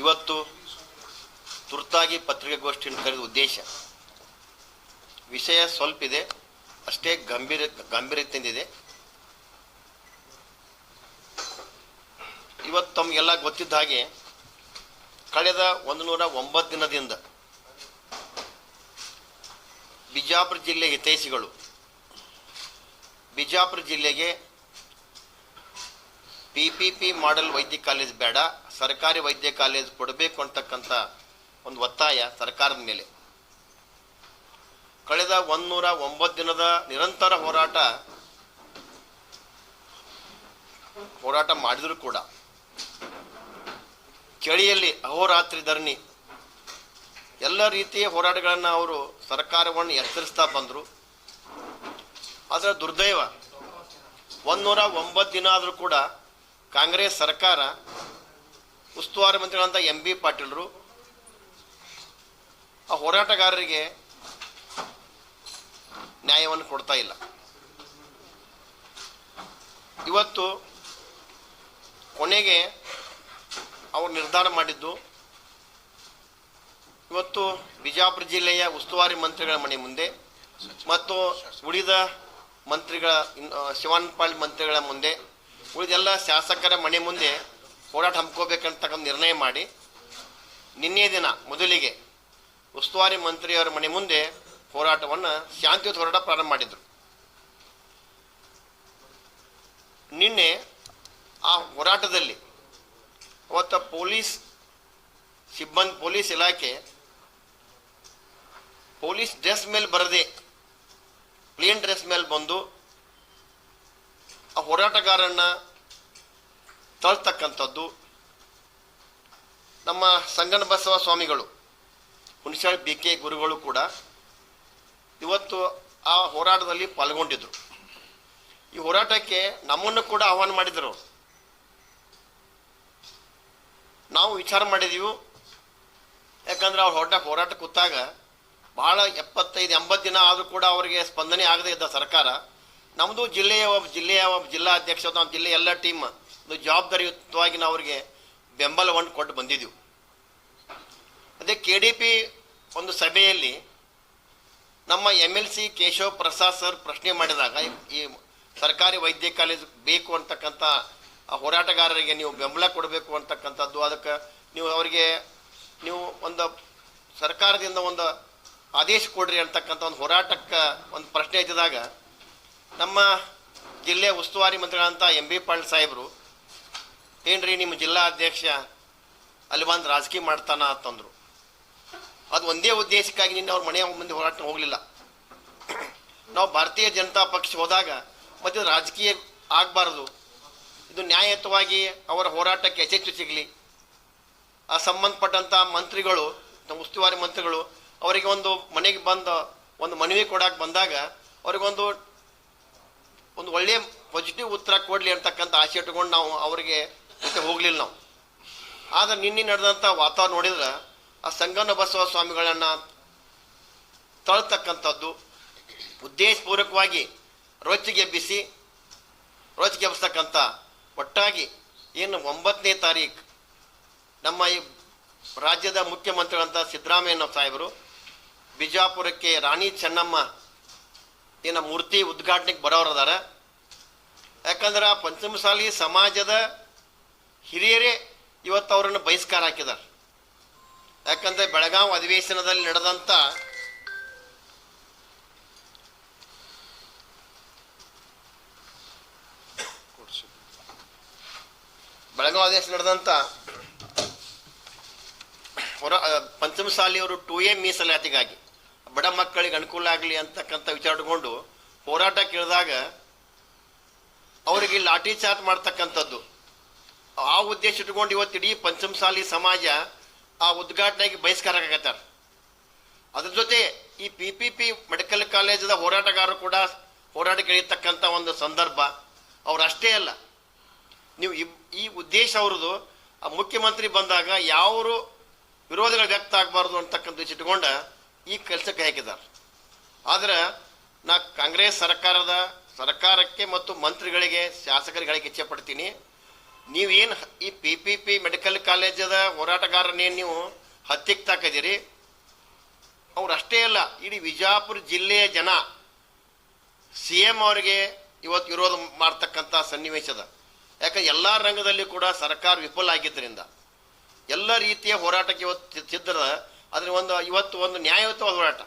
ಇವತ್ತು ತುರ್ತಾಗಿ ಪತ್ರಿಕಾಗೋಷ್ಠಿಯನ್ನು ಕರೆದ ಉದ್ದೇಶ, ವಿಷಯ ಸ್ವಲ್ಪ ಇದೆ, ಅಷ್ಟೇ ಗಂಭೀರ, ಗಂಭೀರತೆಯಿಂದಿದೆ. ಇವತ್ತು ತಮಗೆಲ್ಲ ಗೊತ್ತಿದ್ದ ಹಾಗೆ ಕಳೆದ ಒಂದು ನೂರ ಒಂಬತ್ತು ದಿನದಿಂದ ಬಿಜಾಪುರ ಜಿಲ್ಲೆ ಹಿತೈಷಿಗಳು, ಬಿಜಾಪುರ ಜಿಲ್ಲೆಗೆ ಪಿ ಪಿ ಮಾಡೆಲ್ ವೈದ್ಯ ಕಾಲೇಜ್ ಬೇಡ, ಸರ್ಕಾರಿ ವೈದ್ಯ ಕಾಲೇಜ್ ಕೊಡಬೇಕು ಅಂತಕ್ಕಂಥ ಒಂದು ಒತ್ತಾಯ ಸರ್ಕಾರದ ಮೇಲೆ. ಕಳೆದ ಒಂದೂರ ಒಂಬತ್ತು ದಿನದ ನಿರಂತರ ಹೋರಾಟ ಹೋರಾಟ ಮಾಡಿದರೂ ಕೂಡ. ಚಳಿಯಲ್ಲಿ ಅಹೋರಾತ್ರಿ ಧರಣಿ. ಎಲ್ಲ ರೀತಿಯ ಹೋರಾಟಗಳನ್ನು ಅವರು ಸರ್ಕಾರವನ್ನು ಎಚ್ಚರಿಸ್ತಾ ಬಂದರು. ಆದರೆ ದುರ್ದೈವ. ಒಂದೂರ ಒಂಬತ್ತು ದಿನ ಆದರೂ ಕೂಡ ಕಾಂಗ್ರೆಸ್ ಸರ್ಕಾರ ಉಸ್ತುವಾರಿ ಮಂತ್ರಿಗಳಂತ ಎಂ ಬಿ ಪಾಟೀಲರು, ಆ ಹೋರಾಟಗಾರರಿಗೆ ನ್ಯಾಯವನ್ನು ಕೊಡ್ತಾ ಇಲ್ಲ. ಇವತ್ತು ಕೊನೆಗೆ ಅವರು ನಿರ್ಧಾರ ಮಾಡಿದ್ದು, ಇವತ್ತು ಬಿಜಾಪುರ ಜಿಲ್ಲೆಯ ಉಸ್ತುವಾರಿ ಮಂತ್ರಿಗಳ ಮನೆ ಮುಂದೆ ಮತ್ತು ಉಳಿದ ಮಂತ್ರಿಗಳ ಶಿವಾನಪಾಲ್ ಮಂತ್ರಿಗಳ ಮುಂದೆ ಉಳಿದೆಲ್ಲ ಶಾಸಕರ ಮನೆ ಮುಂದೆ ಹೋರಾಟ ಹಮ್ಮಿಕೋಬೇಕಂತಕ್ಕಂಥ ನಿರ್ಣಯ ಮಾಡಿ ನಿನ್ನೆ ದಿನ ಮೊದಲಿಗೆ ಉಸ್ತುವಾರಿ ಮಂತ್ರಿಯವರ ಮನೆ ಮುಂದೆ ಹೋರಾಟವನ್ನು ಶಾಂತಿಯುತ ಹೋರಾಟ ಪ್ರಾರಂಭ ಮಾಡಿದರು. ನಿನ್ನೆ ಆ ಹೋರಾಟದಲ್ಲಿ ಅವತ್ತ ಪೊಲೀಸ್, ಸಿಬ್ಬಂದಿ ಪೊಲೀಸ್ ಇಲಾಖೆ ಪೊಲೀಸ್ ಡ್ರೆಸ್ ಮೇಲೆ ಬರದೆ, ಪ್ಲೇನ್ ಡ್ರೆಸ್ ಮೇಲೆ ಬಂದು ಆ ಹೋರಾಟಗಾರನ್ನ ತಳ್ತಕ್ಕಂಥದ್ದು ನಮ್ಮ ಸಂಗನ ಬಸವ ಸ್ವಾಮಿಗಳು ಹುಣಸಾಳ್ ಬಿ ಕೆ ಗುರುಗಳು ಕೂಡ ಇವತ್ತು ಆ ಹೋರಾಟದಲ್ಲಿ ಪಾಲ್ಗೊಂಡಿದ್ರು. ಈ ಹೋರಾಟಕ್ಕೆ ನಮ್ಮನ್ನು ಕೂಡ ಆಹ್ವಾನ ಮಾಡಿದರು ನಾವು ವಿಚಾರ ಮಾಡಿದೀವಿ. ಯಾಕಂದ್ರೆ ಅವ್ರು ಹೊರಟ ಹೋರಾಟ ಕೂತಾಗ ಬಹಳ ಎಪ್ಪತ್ತೈದು, ಎಂಬತ್ತು ದಿನ ಆದರೂ ಕೂಡ ಅವರಿಗೆ ಸ್ಪಂದನೆ ಆಗದೇ ಇದ್ದ ಸರ್ಕಾರ ನಮ್ಮದು ಜಿಲ್ಲೆಯ ಒಬ್ಬ ಜಿಲ್ಲೆಯ ಒಬ್ಬ ಜಿಲ್ಲಾ ಅಧ್ಯಕ್ಷ ನಮ್ಮ ಜಿಲ್ಲೆ ಎಲ್ಲ ಟೀಮ್ ಒಂದು ಜವಾಬ್ದಾರಿಯುತವಾಗಿ ನಾವು ಅವ್ರಿಗೆ ಬೆಂಬಲವನ್ನು ಕೊಟ್ಟು ಬಂದಿದ್ದೆವು ಅದೇ ಕೆ ಡಿ ಪಿ ಒಂದು ಸಭೆಯಲ್ಲಿ ನಮ್ಮ M L C Keshav Prasad sir ಪ್ರಶ್ನೆ ಮಾಡಿದಾಗ, ಈ ಸರ್ಕಾರಿ ವೈದ್ಯ ಕಾಲೇಜ್ ಬೇಕು ಅಂತಕ್ಕಂಥ ಹೋರಾಟಗಾರರಿಗೆ ನೀವು ಬೆಂಬಲ ಕೊಡಬೇಕು ಅಂತಕ್ಕಂಥದ್ದು, ಅದಕ್ಕೆ ನೀವು ಅವರಿಗೆ ನೀವು ಒಂದು ಸರ್ಕಾರದಿಂದ ಒಂದು ಆದೇಶ ಕೊಡ್ರಿ ಅಂತಕ್ಕಂಥ ಒಂದು ಹೋರಾಟಕ್ಕೆ ಒಂದು ಪ್ರಶ್ನೆ ಎತ್ತಿದಾಗ ನಮ್ಮ ಜಿಲ್ಲೆ ಉಸ್ತುವಾರಿ ಮಂತ್ರಿಗಳಂತ ಎಂ ಬಿ ಪಾಳ್ ಸಾಹೇಬರು ರೀ ನಿಮ್ಮ ಜಿಲ್ಲಾ ಅಧ್ಯಕ್ಷ ಅಲ್ಲಿ ಬಂದು ರಾಜಕೀಯ ಮಾಡ್ತಾನ ಅಂತಂದರು. ಅದು ಒಂದೇ ಉದ್ದೇಶಕ್ಕಾಗಿ ನಿನ್ನೆ ಅವ್ರ ಮನೆಯ ಮುಂದೆ ಹೋರಾಟ ಹೋಗಲಿಲ್ಲ. ನಾವು ಭಾರತೀಯ ಜನತಾ ಪಕ್ಷ ಹೋದಾಗ ಮತ್ತು ರಾಜಕೀಯ ಆಗಬಾರ್ದು. ಇದು ನ್ಯಾಯಯುತವಾಗಿ ಅವರ ಹೋರಾಟಕ್ಕೆ ಯಶಸ್ಸು ಸಿಗಲಿ. ಆ ಸಂಬಂಧಪಟ್ಟಂಥ ಮಂತ್ರಿಗಳು, ನಮ್ಮ ಉಸ್ತುವಾರಿ ಮಂತ್ರಿಗಳು, ಅವರಿಗೆ ಒಂದು ಮನೆಗೆ ಬಂದು ಒಂದು ಮನವಿ ಕೊಡಕ್ಕೆ ಬಂದಾಗ ಅವ್ರಿಗೊಂದು ಒಂದು ಒಳ್ಳೆಯ ಪಾಸಿಟಿವ್ ಉತ್ತರ ಕೊಡಲಿ ಅಂತಕ್ಕಂಥ ಆಸೆ ಇಟ್ಕೊಂಡು ನಾವು ಅವರಿಗೆ ಜೊತೆ ಹೋಗಲಿಲ್ಲ ನಾವು. ಆದರೆ ನಿನ್ನೆ ನಡೆದಂಥ ವಾತಾವರಣ ನೋಡಿದ್ರೆ ಆ ಸಂಗನ ಬಸವ ಸ್ವಾಮಿಗಳನ್ನು ತಳ್ತಕ್ಕಂಥದ್ದು ಉದ್ದೇಶಪೂರ್ವಕವಾಗಿ ರೊಚ್ಚಿಗೆಬ್ಬಿಸಿ ರೊಚ್ಚಿಗೆಬ್ಬಿಸ್ತಕ್ಕಂಥ ಒಟ್ಟಾಗಿ ಏನು ಒಂಬತ್ತನೇ ತಾರೀಕು ನಮ್ಮ ಈ ರಾಜ್ಯದ ಮುಖ್ಯಮಂತ್ರಿಗಳಂಥ ಸಿದ್ದರಾಮಯ್ಯನ ಸಾಹೇಬರು ಬಿಜಾಪುರಕ್ಕೆ ರಾಣಿ ಚೆನ್ನಮ್ಮ ಏನ ಮೂರ್ತಿ ಉದ್ಘಾಟನೆಗೆ ಬರೋರು ಅದಾರ ಯಾಕಂದ್ರೆ ಪಂಚಮಸಾಲಿ ಸಮಾಜದ ಹಿರಿಯರೇ ಇವತ್ತು ಅವರನ್ನು ಬಹಿಷ್ಕಾರ ಹಾಕಿದ್ದಾರೆ ಯಾಕಂದ್ರೆ ಬೆಳಗಾವಿ ಅಧಿವೇಶನದಲ್ಲಿ ನಡೆದಂತ ಬೆಳಗಾವಿ ಅಧಿವೇಶನ ನಡೆದಂತ ಹೊರ, ಪಂಚಮಸಾಲಿಯವರು ಟು ಎ ಮೀಸಲಾತಿಗಾಗಿ ಬಡ ಮಕ್ಕಳಿಗೆ ಅನುಕೂಲ ಆಗಲಿ ಅಂತಕ್ಕಂಥ ವಿಚಾರ ಇಟ್ಕೊಂಡು ಹೋರಾಟ ಕೇಳಿದಾಗ ಅವರಿಗೆ ಲಾಠಿ ಚಾರ್ಜ್ ಮಾಡ್ತಕ್ಕಂಥದ್ದು. ಆ ಉದ್ದೇಶ ಇಟ್ಕೊಂಡು ಇವತ್ತು ಇಡೀ ಪಂಚಮಸಾಲಿ ಸಮಾಜ ಆ ಉದ್ಘಾಟನೆಗೆ ಬಹಿಷ್ಕಾರ ಆಗತ್ತಾರ ಅದ್ರ ಜೊತೆ ಈ ಪಿ ಪಿ ಪಿ ಮೆಡಿಕಲ್ ಕಾಲೇಜದ ಹೋರಾಟಗಾರರು ಕೂಡ ಹೋರಾಟಕ್ಕೆ ಕೇಳಿರ್ತಕ್ಕಂಥ ಒಂದು ಸಂದರ್ಭ ಅವ್ರು ಅಷ್ಟೇ ಅಲ್ಲ. ನೀವು ಈ ಉದ್ದೇಶ ಅವ್ರದ್ದು ಆ ಮುಖ್ಯಮಂತ್ರಿ ಬಂದಾಗ ಯಾವರು ವಿರೋಧಗಳು ವ್ಯಕ್ತ ಆಗಬಾರ್ದು ಅಂತಕ್ಕಂಥ ಇಟ್ಕೊಂಡ ಈ ಕೆಲಸಕ್ಕೆ ಹಾಕಿದ್ದಾರೆ. ಆದರೆ ನಾ ಕಾಂಗ್ರೆಸ್ ಸರ್ಕಾರದ, ಸರ್ಕಾರಕ್ಕೆ ಮತ್ತು ಮಂತ್ರಿಗಳಿಗೆ ಶಾಸಕರಿಗೆ ಇಚ್ಛೆ ಪಡ್ತೀನಿ. ನೀವೇನು ಈ ಪಿ ಪಿ ಪಿ ಮೆಡಿಕಲ್ ಕಾಲೇಜದ ಹೋರಾಟಗಾರನೇನು ನೀವು ಹತ್ತಿಗೆ ತಾಕಿದ್ದೀರಿ. ಅವ್ರು ಅಷ್ಟೇ ಅಲ್ಲ, ಇಡೀ ವಿಜಾಪುರ ಜಿಲ್ಲೆಯ ಜನ ಸಿ ಎಂ ಅವರಿಗೆ ಇವತ್ತು ವಿರೋಧ ಮಾಡ್ತಕ್ಕಂಥ ಸನ್ನಿವೇಶದ ಯಾಕಂದ್ರೆ ಎಲ್ಲ ರಂಗದಲ್ಲಿ ಕೂಡ ಸರ್ಕಾರ ವಿಫಲ ಆಗಿದ್ದರಿಂದ, ಎಲ್ಲ ರೀತಿಯ ಹೋರಾಟಕ್ಕೆ ಇವತ್ತು ಸಿದ್ಧದ ಅದ್ರ ಒಂದು ಇವತ್ತು ಒಂದು ನ್ಯಾಯಯುತವಾದ ಹೋರಾಟ.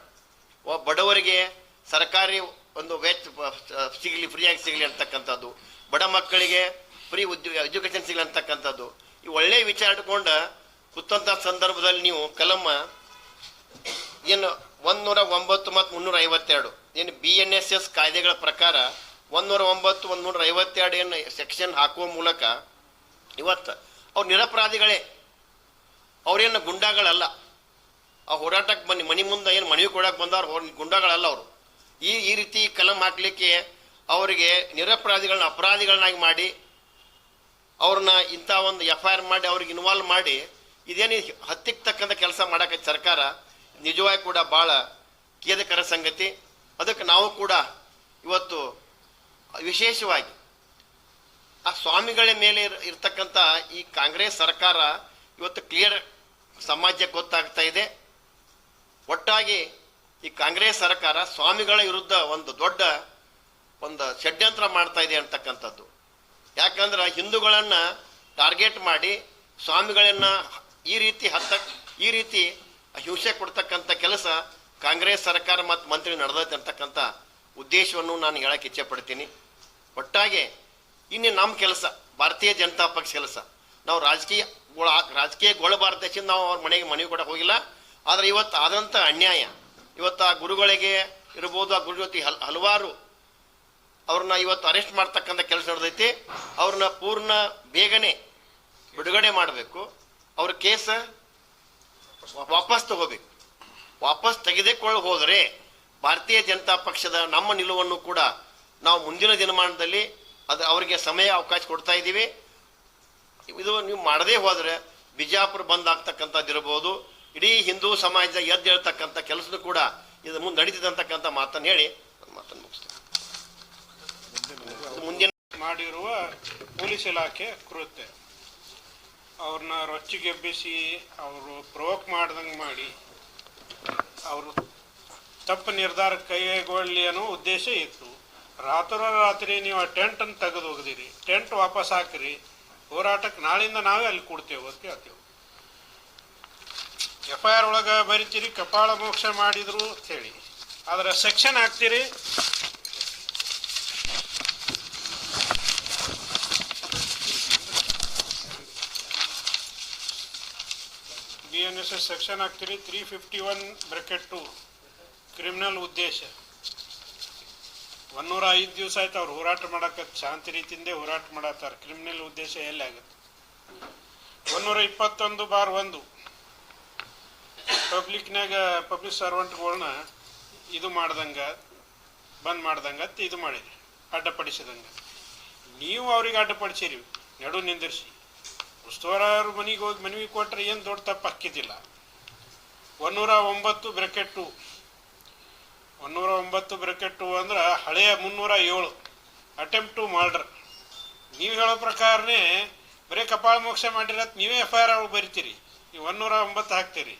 ಬಡವರಿಗೆ ಸರ್ಕಾರಿ ಒಂದು ವೆಚ್ ಸಿಗಲಿ, ಫ್ರೀಯಾಗಿ ಸಿಗಲಿ ಅಂತಕ್ಕಂಥದ್ದು, ಬಡ ಮಕ್ಕಳಿಗೆ ಫ್ರೀ ಉದ್ಯೋಗ ಎಜುಕೇಷನ್ ಸಿಗಲಿ ಅಂತಕ್ಕಂಥದ್ದು, ಈ ಒಳ್ಳೆಯ ವಿಚಾರ ಇಟ್ಕೊಂಡು ಕೂತಂಥ ಸಂದರ್ಭದಲ್ಲಿ ನೀವು ಕಲಮ್ಮ ಏನು ಒಂದೂರ ಒಂಬತ್ತು ಮತ್ತು ಮುನ್ನೂರ ಐವತ್ತೆರಡು. ಏನು ಬಿ ಎನ್ ಎಸ್ ಎಸ್ ಕಾಯ್ದೆಗಳ ಪ್ರಕಾರ ಒಂದೂರ ಒಂಬತ್ತು ಒಂದು ನೂರ ಐವತ್ತೆರಡು ಏನು ಸೆಕ್ಷನ್ ಹಾಕುವ ಮೂಲಕ ಇವತ್ತು ಅವ್ರು ನಿರಪರಾಧಿಗಳೇ. ಅವ್ರೇನು ಗುಂಡಾಗಳಲ್ಲ. ಆ ಹೋರಾಟಕ್ಕೆ ಬನ್ನಿ. ಮನೆ ಮುಂದೆ ಏನು ಮನವಿ ಕೊಡಕ್ಕೆ ಬಂದವ್ರು ಗುಂಡಗಳಲ್ಲ ಅವರು. ಈ ಈ ರೀತಿ ಕಲಂ ಹಾಕಲಿಕ್ಕೆ ಅವರಿಗೆ ನಿರಪರಾಧಿಗಳನ್ನ ಅಪರಾಧಿಗಳನ್ನಾಗಿ ಮಾಡಿ, ಅವ್ರನ್ನ ಇಂಥ ಒಂದು ಎಫ್ ಐ ಆರ್ ಮಾಡಿ, ಅವ್ರಿಗೆ ಇನ್ವಾಲ್ವ್ ಮಾಡಿ, ಇದೇನು ಹತ್ತಿಕ್ತಕ್ಕಂಥ ಕೆಲಸ ಮಾಡಕ್ಕೆ ಸರ್ಕಾರ ನಿಜವಾಗಿ ಕೂಡ ಭಾಳ ಖೇದಕರ ಸಂಗತಿ. ಅದಕ್ಕೆ ನಾವು ಕೂಡ ಇವತ್ತು ವಿಶೇಷವಾಗಿ ಆ ಸ್ವಾಮಿಗಳ ಮೇಲೆ ಇರ್- ಇರ್ತಕ್ಕಂಥ ಈ ಕಾಂಗ್ರೆಸ್ ಸರ್ಕಾರ ಇವತ್ತು ಕ್ಲಿಯರ್ ಸಮಾಜಕ್ಕೆ ಗೊತ್ತಾಗ್ತಾ ಇದೆ. ಒಟ್ಟಾಗಿ ಈ ಕಾಂಗ್ರೆಸ್ ಸರ್ಕಾರ ಸ್ವಾಮಿಗಳ ವಿರುದ್ಧ ಒಂದು ದೊಡ್ಡ ಒಂದು ಷಡ್ಯಂತ್ರ ಮಾಡ್ತಾ ಇದೆ ಅಂತಕ್ಕಂಥದ್ದು. ಯಾಕಂದ್ರೆ ಹಿಂದೂಗಳನ್ನ ಟಾರ್ಗೆಟ್ ಮಾಡಿ ಸ್ವಾಮಿಗಳನ್ನ ಈ ರೀತಿ ಹತ್ತ, ಈ ರೀತಿ ಹಿಂಸೆ ಕೊಡ್ತಕ್ಕಂಥ ಕೆಲಸ ಕಾಂಗ್ರೆಸ್ ಸರ್ಕಾರ ಮತ್ತು ಮಂತ್ರಿ ನಡೆದೈತೆ ಅಂತಕ್ಕಂಥ ಉದ್ದೇಶವನ್ನು ನಾನು ಹೇಳಕ್ಕೆ ಇಚ್ಛೆ ಪಡ್ತೀನಿ ಒಟ್ಟಾಗೆ ಇನ್ನು ನಮ್ಮ ಕೆಲಸ, ಭಾರತೀಯ ಜನತಾ ಪಕ್ಷ ಕೆಲಸ. ನಾವು ರಾಜಕೀಯ ರಾಜಕೀಯ ಗೊಳಬಾರ್ದ ದೇಶದಿಂದ ನಾವು ಅವ್ರ ಮನೆಗೆ ಮನೆಗೆ ಕೂಡ ಹೋಗಿಲ್ಲ. ಆದರೆ ಇವತ್ತು ಆದಂಥ ಅನ್ಯಾಯ. ಇವತ್ತು ಆ ಗುರುಗಳಿಗೆ ಇರ್ಬೋದು, ಆ ಗುರು ಜೊತೆ ಹಲ್, ಹಲವಾರು ಅವ್ರನ್ನ ಇವತ್ತು ಅರೆಸ್ಟ್ ಮಾಡ್ತಕ್ಕಂಥ ಕೆಲಸ ನಡೆದೈತಿ. ಅವ್ರನ್ನ ಪೂರ್ಣ ಬೇಗನೆ ಬಿಡುಗಡೆ ಮಾಡಬೇಕು. ಅವ್ರ ಕೇಸ ವಾಪಸ್ ತಗೋಬೇಕು. ವಾಪಸ್ ತೆಗೆದುಕೊಳ್ಳ ಹೋದರೆ ಭಾರತೀಯ ಜನತಾ ಪಕ್ಷದ ನಮ್ಮ ನಿಲುವನ್ನು ಕೂಡ ನಾವು ಮುಂದಿನ ದಿನಮಾನದಲ್ಲಿ ಅದು ಅವರಿಗೆ ಸಮಯ ಅವಕಾಶ ಕೊಡ್ತಾ ಇದ್ದೀವಿ. ಇದು ನೀವು ಮಾಡದೇ ಹೋದರೆ ಬಿಜಾಪುರ ಬಂದ್ ಆಗ್ತಕ್ಕಂಥದ್ದು ಇರಬಹುದು ಇಡೀ ಹಿಂದೂ ಸಮಾಜದ ಎದ್ದೇಳ್ತಕ್ಕಂಥ ಕೆಲಸದ ಕೂಡ ಇದು ಮುಂದೆ ನಡೀತಿದ್ದಂತಕ್ಕಂಥ ಮಾತನ್ನು ಹೇಳಿ ಮಾತನ್ನು ಮುಗಿಸ್ತೇನೆ. ಮುಂದಿನ ಮಾಡಿರುವ ಪೊಲೀಸ್ ಇಲಾಖೆ ಕೃತ್ಯ. ಅವ್ರನ್ನ ರೊಚ್ಚಿಗೆಬ್ಬಿಸಿ ಅವರು ಪ್ರವೋಕ್ ಮಾಡ್ದಂಗೆ ಮಾಡಿ ಅವರು ತಪ್ಪು ನಿರ್ಧಾರ ಕೈಗೊಳ್ಳಿ ಅನ್ನೋ ಉದ್ದೇಶ ಇತ್ತು. ರಾತ್ರೋರಾತ್ರಿ ನೀವು ಆ ಟೆಂಟನ್ನು ತೆಗೆದು ಹೋಗದಿರಿ, ಟೆಂಟ್ ವಾಪಸ್ ಹಾಕಿರಿ, ಹೋರಾಟಕ್ಕೆ ನಾಳಿಂದ ನಾವೇ ಅಲ್ಲಿ ಕೊಡ್ತೇವೆ ಅಂತ ಹೇಳ್ತೇವೆ. ಎಫ್ ಐ ಆರ್ ಒಳಗೆ ಬರಿತೀರಿ, ಕಪಾಳ ಮೋಕ್ಷ ಮಾಡಿದ್ರು ಅಂತ ಹೇಳಿ ಆದ್ರೆ ಸೆಕ್ಷನ್ ಹಾಕ್ತೀರಿ. B N S S section ಹಾಕ್ತೀರಿ three fifty one bracket two criminal ಉದ್ದೇಶ. ಒನ್ನೂರ ಐದು ದಿವಸ ಆಯ್ತು ಅವ್ರು ಹೋರಾಟ ಮಾಡಕ್ಕೆ ಶಾಂತಿ ರೀತಿಯಿಂದ ಹೋರಾಟ ಮಾಡತ್ತಾರೆ. ಕ್ರಿಮಿನಲ್ ಉದ್ದೇಶ ಎಲ್ಲಿ ಆಗುತ್ತೆ? ಒನ್ನೂರ ಇಪ್ಪತ್ತೊಂದು ಬಾರ್ ಒಂದು. ಪಬ್ಲಿಕ್ನಾಗ ಪಬ್ಲಿಕ್ ಸರ್ವೆಂಟ್ಗಳನ್ನ ಇದು ಮಾಡ್ದಂಗ, ಬಂದ್ ಮಾಡ್ದಂಗ ಅಂತ ಇದು ಮಾಡಿದ್ರಿ, ಅಡ್ಡಪಡಿಸಿದಂಗ. ನೀವು ಅವ್ರಿಗೆ ಅಡ್ಡಪಡಿಸಿರಿ, ನಡು ನಿಂದಿರಿಸಿ. ಉಸ್ತುವಾರ ಅವ್ರ ಮನೆಗೆ ಹೋಗಿ ಮನವಿ ಕೊಟ್ಟರೆ ಏನು ದೊಡ್ಡ ತಪ್ಪು ಹಾಕಿದ್ದಿಲ್ಲ ಒನ್ನೂರ ಒಂಬತ್ತು ಬ್ರೆಕೆಟ್ ಟು. ಒಂದೂರ ಒಂಬತ್ತು ಬ್ರೆಕೆಟ್ ಟು ಅಂದ್ರೆ ಹಳೆಯ ಮುನ್ನೂರ ಏಳು ಅಟೆಂಪ್ಟ್ ಟು ಮರ್ಡರ್. ನೀವು ಹೇಳೋ ಪ್ರಕಾರನೇ ಬರೀ ಕಪಾಳ ಮೋಕ್ಷ ಮಾಡಿರತ್ ನೀವೇ ಎಫ್ ಐ ಆರ್ ಬರಿತೀರಿ. ನೀವು ಒನ್ನೂರ ಒಂಬತ್ತು ಹಾಕ್ತೀರಿ.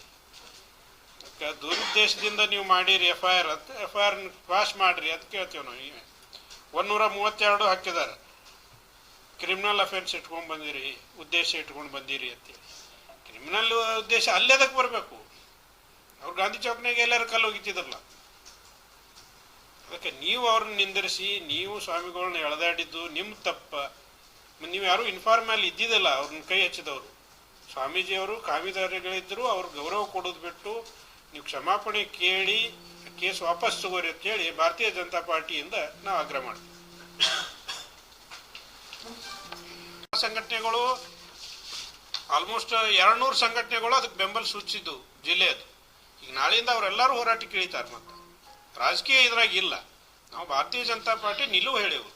ದುರುದ್ದೇಶದಿಂದ ನೀವು ಮಾಡಿರಿ ಎಫ್ ಐ ಆರ್ ಅಂತ. ಎಫ್ ಐ ಆರ್ ಪಾಸ್ ಮಾಡಿರಿ ಅಂತ ಕೇಳ್ತೀವಿ ನಾವು ಒಂದೂರ ಮೂವತ್ತೆರಡು ಹಾಕಿದ್ದಾರೆ. ಕ್ರಿಮಿನಲ್ ಅಫೆನ್ಸ್ ಇಟ್ಕೊಂಡು ಬಂದಿರಿ, ಉದ್ದೇಶ ಇಟ್ಕೊಂಡು ಬಂದಿರಿ ಅಂತ ಕ್ರಿಮಿನಲ್ ಉದ್ದೇಶ ಅಲ್ಲೇದಕ್ಕೆ ಬರಬೇಕು. ಅವ್ರು ಗಾಂಧಿ ಚೌಕ್ನಾಗ ಎಲ್ಲರೂ ಕಲ್ಲು ಹೋಗಿತ್ತಿದ್ರಲ್ಲ ಅದಕ್ಕೆ ನೀವು ಅವ್ರನ್ನ ನಿಂದಿರಿಸಿ, ನೀವು ಸ್ವಾಮಿಗಳನ್ನ ಎಳೆದಾಡಿದ್ದು ನಿಮ್ಮ ತಪ್ಪ. ನೀವು ಯಾರು ಇನ್ಫಾರ್ಮಲ್ ಇದ್ದಿದ್ದಲ್ಲ, ಅವ್ರನ್ನ ಕೈ ಹಚ್ಚಿದವರು. ಸ್ವಾಮೀಜಿಯವರು ಕಾಮಿದಾರಿಗಳಿದ್ದರು ಅವ್ರ ಗೌರವ ಕೊಡೋದು ಬಿಟ್ಟು ನೀವು ಕ್ಷಮಾಪಣೆ ಕೇಳಿ ಕೇಸ್ ವಾಪಸ್ ತಗೋರಿ ಅಂತೇಳಿ ಭಾರತೀಯ ಜನತಾ ಪಾರ್ಟಿಯಿಂದ ನಾವು ಆಗ್ರಹ ಮಾಡ್ತೀವಿ ಸಂಘಟನೆಗಳು ಆಲ್ಮೋಸ್ಟ್ ಎರಡ್ನೂರು ಸಂಘಟನೆಗಳು ಅದಕ್ಕೆ ಬೆಂಬಲ ಸೂಚಿಸಿದ್ದು ಜಿಲ್ಲೆಯದು ಈಗ ನಾಳೆಯಿಂದ ಅವರೆಲ್ಲರೂ ಹೋರಾಟ ಇಳಿತಾರೆ ಮತ್ತೆ ರಾಜಕೀಯ ಇದ್ರಾಗ ಇಲ್ಲ ನಾವು ಭಾರತೀಯ ಜನತಾ ಪಾರ್ಟಿ ನಿಲುವು ಹೇಳೇವು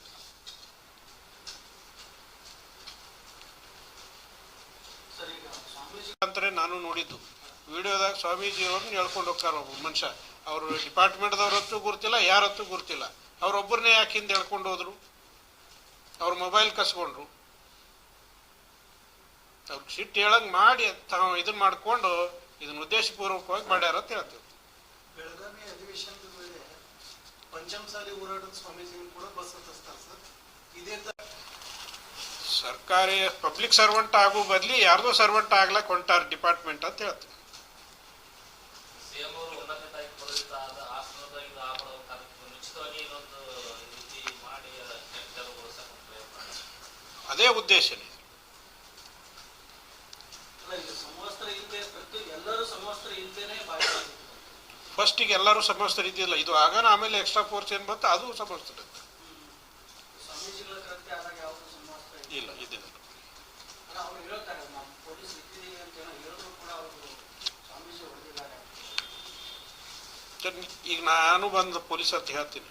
ಅಂತಾರೆ ನಾನು ನೋಡಿದ್ದು ವಿಡಿಯೋದಾಗ ಸ್ವಾಮೀಜಿ ಅವ್ರನ್ನ ಹೇಳ್ಕೊಂಡು ಹೋಗ್ತಾರೆ ಒಬ್ಬ ಮನುಷ್ಯ. ಅವರು ಡಿಪಾರ್ಟ್ಮೆಂಟ್ದವ್ರ ಹತ್ತು ಗುರ್ತಿಲ್ಲ ಯಾರ ಹತ್ತು ಗುರ್ತಿಲ್ಲ. ಅವ್ರೊಬ್ಬರನ್ನೇ ಯಾಕೆ ಹಿಂದೆ ಹೇಳ್ಕೊಂಡು ಹೋದ್ರು? ಅವ್ರ ಮೊಬೈಲ್ ಕಸ್ಕೊಂಡ್ರು. ಅವ್ರ ಸಿಟ್ಟು ಹೇಳಂಗ್ ಮಾಡಿ ತಾವು ಇದನ್ನ ಮಾಡ್ಕೊಂಡು ಇದನ್ನ ಉದ್ದೇಶಪೂರ್ವಕವಾಗಿ ಮಾಡ್ಯಾರ ಅಂತ ಹೇಳ್ತೀವಿ. ಬೆಳಗಾವಿ ಅಧಿವೇಶನದ ವೇಳೆ ಪಂಚಮಸಾಲಿ ಹೋರಾಟದ ಸ್ವಾಮೀಜಿಗಳು ಕೂಡ ಬಸ್ ಹತ್ತಿಸ್ತಾರೆ ಸರ್. ಇದೇ ಸರ್ಕಾರಿ ಪಬ್ಲಿಕ್ ಸರ್ವೆಂಟ್ ಆಗೋ ಬದಲಿ ಯಾರ್ದೋ ಸರ್ವೆಂಟ್ ಆಗ್ಲಕ್ ಹೊಂಟಾರ ಡಿಪಾರ್ಟ್ಮೆಂಟ್ ಅಂತ ಹೇಳ್ತೀವಿ ಸಿಎಂ ಅವರು ಉನ್ನತ ಟೈಪ್ ಬರೋದಿಲ್ಲ ಆದ ಆಸನದಾಗ ಇದು ಆಗ್ಬಿಡೋದು ಮುಂಚಿತವಾಗಿ ಇನ್ನೊಂದು ಈ ರೀತಿ ಮಾಡಿ ತೆರವುಗೊಳಿಸಕ್ಕೆ ಪ್ರಯತ್ನ ಮಾಡ್ತಾರೆ. ಅದೇ ಉದ್ದೇಶನೇ. ಫಸ್ಟಿಗೆ ಎಲ್ಲರೂ ಸಮವಸ್ತ್ರ ರೀತಿ ಇಲ್ಲ ಇದ್ದಿಲ್ಲ. ಇದು ಆಗಾನ ಆಮೇಲೆ ಎಕ್ಸ್ಟ್ರಾ ಫೋರ್ಸ್ ಏನು ಬಂತು? ಅದು ಸಮವಸ್ತ್ರ ಇಲ್ಲ ಇದ್ದಿಲ್ಲ. ಈಗ ನಾನು ಬಂದು ಪೊಲೀಸ್ ಅಂತ ಹೇಳ್ತೀನಿ.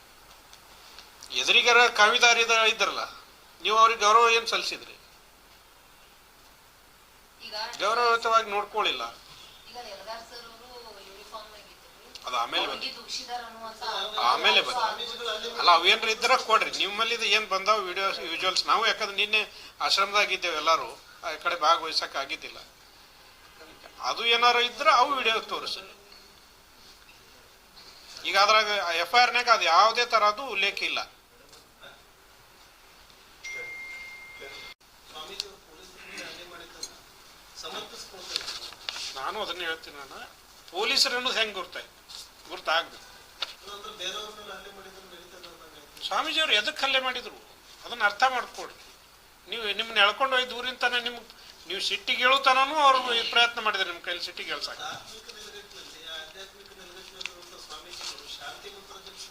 ಎದುರಿಗರ ಕಾವಿದಾರಿ ಇದ್ರಲ್ಲ ನೀವು ಅವ್ರಿಗೆ ಗೌರವ ಏನು ಸಲ್ಲಿಸಿದ್ರಿ? ಗೌರವಯುತವಾಗಿ ನೋಡ್ಕೊಳ್ಳಿಲ್ಲ ಅದು ಆಮೇಲೆ ಬಂದ ಆಮೇಲೆ. ಸ್ವಾಮೀಜಿಗಳು ಅಲ್ಲಿ ಅವೇನ್ರ ಇದ್ರ ಕೊಡ್ರಿ. ನಿಮ್ಮಲ್ಲಿ ಏನ್ ಬಂದಾವ ವಿಡಿಯೋಸ್ ವಿಜುವಲ್ಸ್ ನಾವು ಯಾಕಂದ್ರೆ ನಿನ್ನೆ ಆಶ್ರಮದಾಗ ಇದ್ದೇವೆ ಎಲ್ಲಾರು. ಆ ಕಡೆ ಭಾಗವಹಿಸಕ್ ಆಗಿದ್ದಿಲ್ಲ. ಅದು ಏನಾರ ಇದ್ರ ಅವು ವಿಡಿಯೋ ತೋರಿಸಿ ಈಗ ಅದ್ರಾಗ ಎಫ್ ಐ ಆರ್ನಾಗ ಅದು ಯಾವುದೇ ತರದ್ದು ಉಲ್ಲೇಖ ಇಲ್ಲ ಸ್ವಾಮೀಜಿ ಪೊಲೀಸ್ ಹಲ್ಲೆ ಮಾಡಿದ್ದನ್ನ ಸಮರ್ಥಿಸ್ಕೊಳ್ತಾ ನಾನು ಅದನ್ನ ಹೇಳ್ತೀನಿ ನಾನು. ಪೊಲೀಸರು ಅನ್ನೋದು ಹೆಂಗ್ ಗುರ್ತಾಯ್ತು? ಗುರ್ತಾಗಬೇಕು. ಸ್ವಾಮೀಜಿಯವ್ರು ಎದಕ್ಕೆ ಹಲ್ಲೆ ಮಾಡಿದ್ರು? ಅದನ್ನ ಅರ್ಥ ಮಾಡ್ಕೊಡಿ ನೀವು ನಿಮ್ಮನ್ನ ಎಳ್ಕೊಂಡು ಹೋಗಿ ದೂರಿನ ತನ ನಿಮ್ಗೆ ನೀವು ಸಿಟ್ಟಿಗೆ ಹೇಳುತ್ತಾನೂ ಅವ್ರು ಈ ಪ್ರಯತ್ನ ಮಾಡಿದ್ರು ನಿಮ್ಮ ಕೈಲಿ ಸಿಟ್ಟಿಗೆ ಮಂತ್ರದಲ್ಲಿ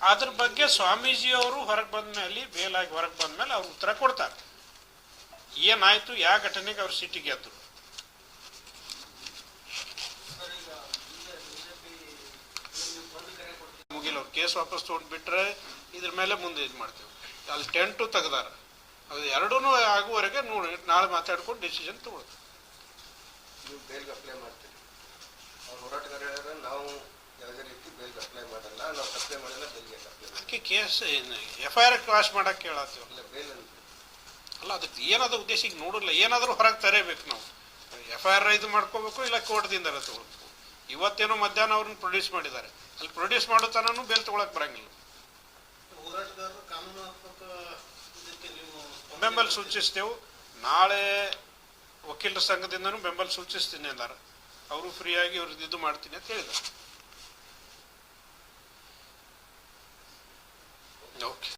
ಅದ್ರ ಬಗ್ಗೆ ಸ್ವಾಮೀಜಿಯವರು ಹೊರಗೆ ಬಂದ ಮೇಲೆ ಬೇಲಾಗಿ ಹೊರಗೆ ಬಂದ ಮೇಲೆ ಅವ್ರು ಉತ್ತರ ಕೊಡ್ತಾರೆ. ಏನಾಯ್ತು? ಯಾವ ಘಟನೆಗೆ ಅವ್ರು ಸಿಟ್ಟಿಗೆ ಎದ್ರು ಸರ್ ಈಗ ಮುಂದೆ ಬಿಜೆಪಿ ನೀವು ಬಂದು ಕರೆ ಕೊಡ್ತೀವಿ ಮುಗಿಲ್ಲ ಅವ್ರು ಕೇಸ್ ವಾಪಸ್ ತೊಗೊಂಡ್ಬಿಟ್ರೆ ಇದ್ರ ಮೇಲೆ ಮುಂದೆ ಇದು ಮಾಡ್ತೀವಿ. ಅಲ್ಲಿ ಟೆಂಟು ತೆಗ್ದಾರ. ಅದು ಎರಡೂ ಆಗುವವರೆಗೆ ನೋಡಿ ನಾಳೆ ಮಾತಾಡ್ಕೊಂಡು ಡಿಸಿಷನ್ ತಗೊಳ್ತೀವಿ. ನೀವು ಬೇಲ್ಗೆ ಅಪ್ಲೈ ಮಾಡ್ತೀರಿ. ಅವ್ರು ಹೋರಾಟಗಾರ ಹೇಳಿದ್ರೆ ನಾವು ಯಾವುದೇ ರೀತಿ ಬೇಲ್ಗೆ ಅಪ್ಲೈ ಮಾಡಲ್ಲ ನಾವು ಅಪ್ಲೈ ಮಾಡಿಲ್ಲ ಬೇಲ್ಗೆ ಅಪ್ಲೈ ಅದಕ್ಕೆ case F I R cross ಮಾಡಕ್ಕೆ ಕೇಳತ್ತೀವಿ ಇಲ್ಲ ಬೇಲ್ ಅಂತ ಅಲ್ಲ ಅದಕ್ಕೆ ಏನಾದ್ರು ಉದ್ದೇಶ ಈಗ ನೋಡಿಲ್ಲ ಏನಾದರೂ ಹೊರಗೆ ತರೇಬೇಕು ನಾವು. ಎಫ್ ಐ ಆರ್ ಇದು ಮಾಡ್ಕೋಬೇಕು ಇಲ್ಲ ಕೋರ್ಟ್ದಿಂದ ತಗೋಬೇಕು. ಇವತ್ತೇನೋ ಮಧ್ಯಾಹ್ನ ಅವ್ರನ್ನ ಪ್ರೊಡ್ಯೂಸ್ ಮಾಡಿದ್ದಾರೆ. ಅಲ್ಲಿ ಪ್ರೊಡ್ಯೂಸ್ ಮಾಡೋ ತನೂ ಬೇಲ್ ತಗೊಳಕ್ ಬರಂಗಿಲ್ಲ. ಬೆಂಬಲ? ಸೂಚಿಸ್ತೇವೆ. ನಾಳೆ ವಕೀಲರ ಸಂಘದಿಂದನೂ ಬೆಂಬಲ ಸೂಚಿಸ್ತೀನಿ ಅಂದಾರ. ಅವರು ಫ್ರೀಯಾಗಿ ಇವ್ರದ್ದು ಇದು ಮಾಡ್ತೀನಿ ಅಂತ ಹೇಳಿದ್ದಾರೆ. ಓಕೆ.